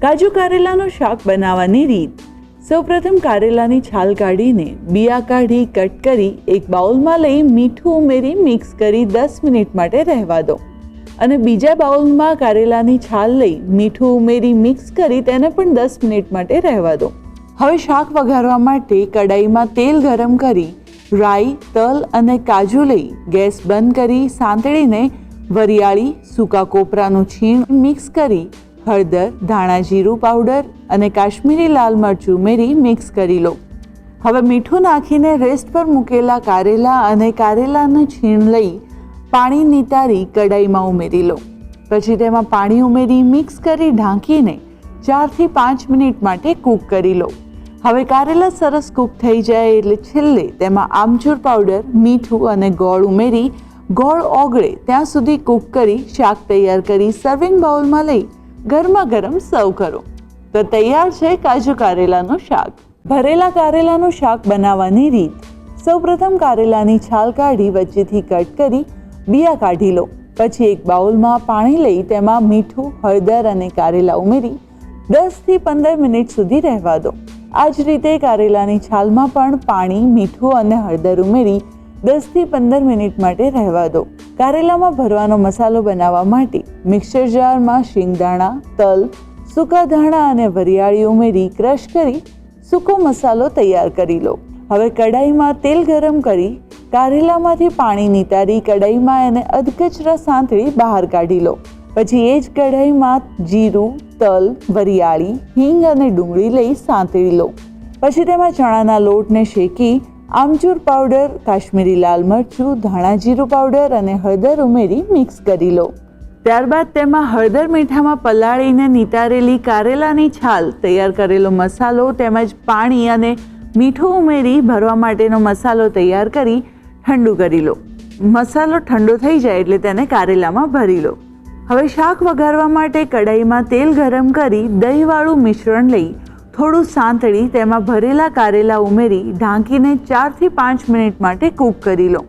કાજુ કારેલાનું શાક બનાવવાની રીત. સૌપ્રથમ કારેલાની છાલ કાઢીને બિયા કાઢી કટ કરી એક બાઉલમાં લઈ મીઠું ઉમેરી મિક્સ કરી દસ મિનિટ માટે રહેવા દો. અને બીજા બાઉલમાં કારેલાની છાલ લઈ મીઠું ઉમેરી મિક્સ કરી તેને પણ દસ મિનિટ માટે રહેવા દો. હવે શાક વઘારવા માટે કડાઈમાં તેલ ગરમ કરી, રાઈ, તલ અને કાજુ લઈ ગેસ બંધ કરી, સાંતળીને વરિયાળી, સૂકા કોપરાનું છીણ મિક્સ કરી હળદર, ધાણા જીરું પાવડર અને કાશ્મીરી લાલ મરચું ઉમેરી મિક્સ કરી લો. હવે મીઠું નાખીને રેસ્ટ પર મૂકેલા કારેલા અને કારેલાનું છીણ લઈ પાણી નિતારી કડાઈમાં ઉમેરી લો. પછી તેમાં પાણી ઉમેરી મિક્સ કરી ઢાંકીને ચારથી પાંચ મિનિટ માટે કૂક કરી લો. હવે કારેલા સરસ કૂક થઈ જાય એટલે છેલ્લે તેમાં આમચૂર પાવડર, મીઠું અને ગોળ ઉમેરી ગોળ ઓગળે ત્યાં સુધી કૂક કરી શાક તૈયાર કરી સર્વિંગ બાઉલમાં લઈ ગરમા ગરમ સર્વ કરો. તો તૈયાર છે કાજુ કારેલાનું શાક. ભરેલા કારેલાનું શાક બનાવવાની રીત. સૌપ્રથમ કારેલાની છાલ કાઢી વચ્ચેથી કટ કરી બિયા કાઢી લો. પછી એક બાઉલમાં પાણી લઈ તેમાં મીઠું, હળદર અને કારેલા ઉમેરી દસથી પંદર મિનિટ સુધી રહેવા દો. આ જ રીતે કારેલાની છાલમાં પણ પાણી, મીઠું અને હળદર ઉમેરી દસથી પંદર મિનિટ માટે રહેવા દો. કારેલામાં ભરવાનો મસાલો બનાવવા માટે મિક્સર જારમાં શિંગદાણા, તલ, સૂકા ધાણા અને વરિયાળી ઉમેરી ક્રશ કરી સૂકો મસાલો તૈયાર કરી લો. હવે કડાઈમાં તેલ ગરમ કરી કારેલામાંથી પાણી નિતારી કડાઈમાં એને અધકચરા સાંતળી બહાર કાઢી લો. પછી એ જ કઢાઈમાં જીરું, તલ, વરિયાળી, હિંગ અને ડુંગળી લઈ સાંતળી લો. પછી તેમાં ચણાના લોટને શેકી આમચૂર પાવડર, કાશ્મીરી લાલ મરચું, ધાણા જીરું પાવડર અને હળદર ઉમેરી મિક્સ કરી લો. ત્યારબાદ તેમાં હળદર મીઠામાં પલાળીને નિતારેલી કારેલાની છાલ તૈયાર કરેલો મસાલો તેમજ પાણી અને મીઠું ઉમેરી ભરવા માટેનો મસાલો તૈયાર કરી ઠંડુ કરી લો. મસાલો ઠંડો થઈ જાય એટલે તેને કારેલામાં ભરી લો. હવે શાક વઘારવા માટે કડાઈમાં તેલ ગરમ કરી દહીંવાળું મિશ્રણ લઈ થોડું સાંતળી તેમાં ભરેલા કારેલા ઉમેરી ઢાંકીને ચારથી પાંચ મિનિટ માટે કૂક કરી લો.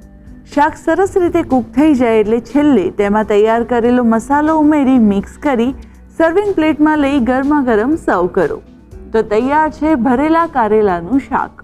શાક સરસ રીતે કૂક થઈ જાય એટલે છેલ્લે તેમાં તૈયાર કરેલો મસાલો ઉમેરી મિક્સ કરી સર્વિંગ પ્લેટમાં લઈ ગરમા ગરમ સર્વ કરો. તો તૈયાર છે ભરેલા કારેલાનું શાક.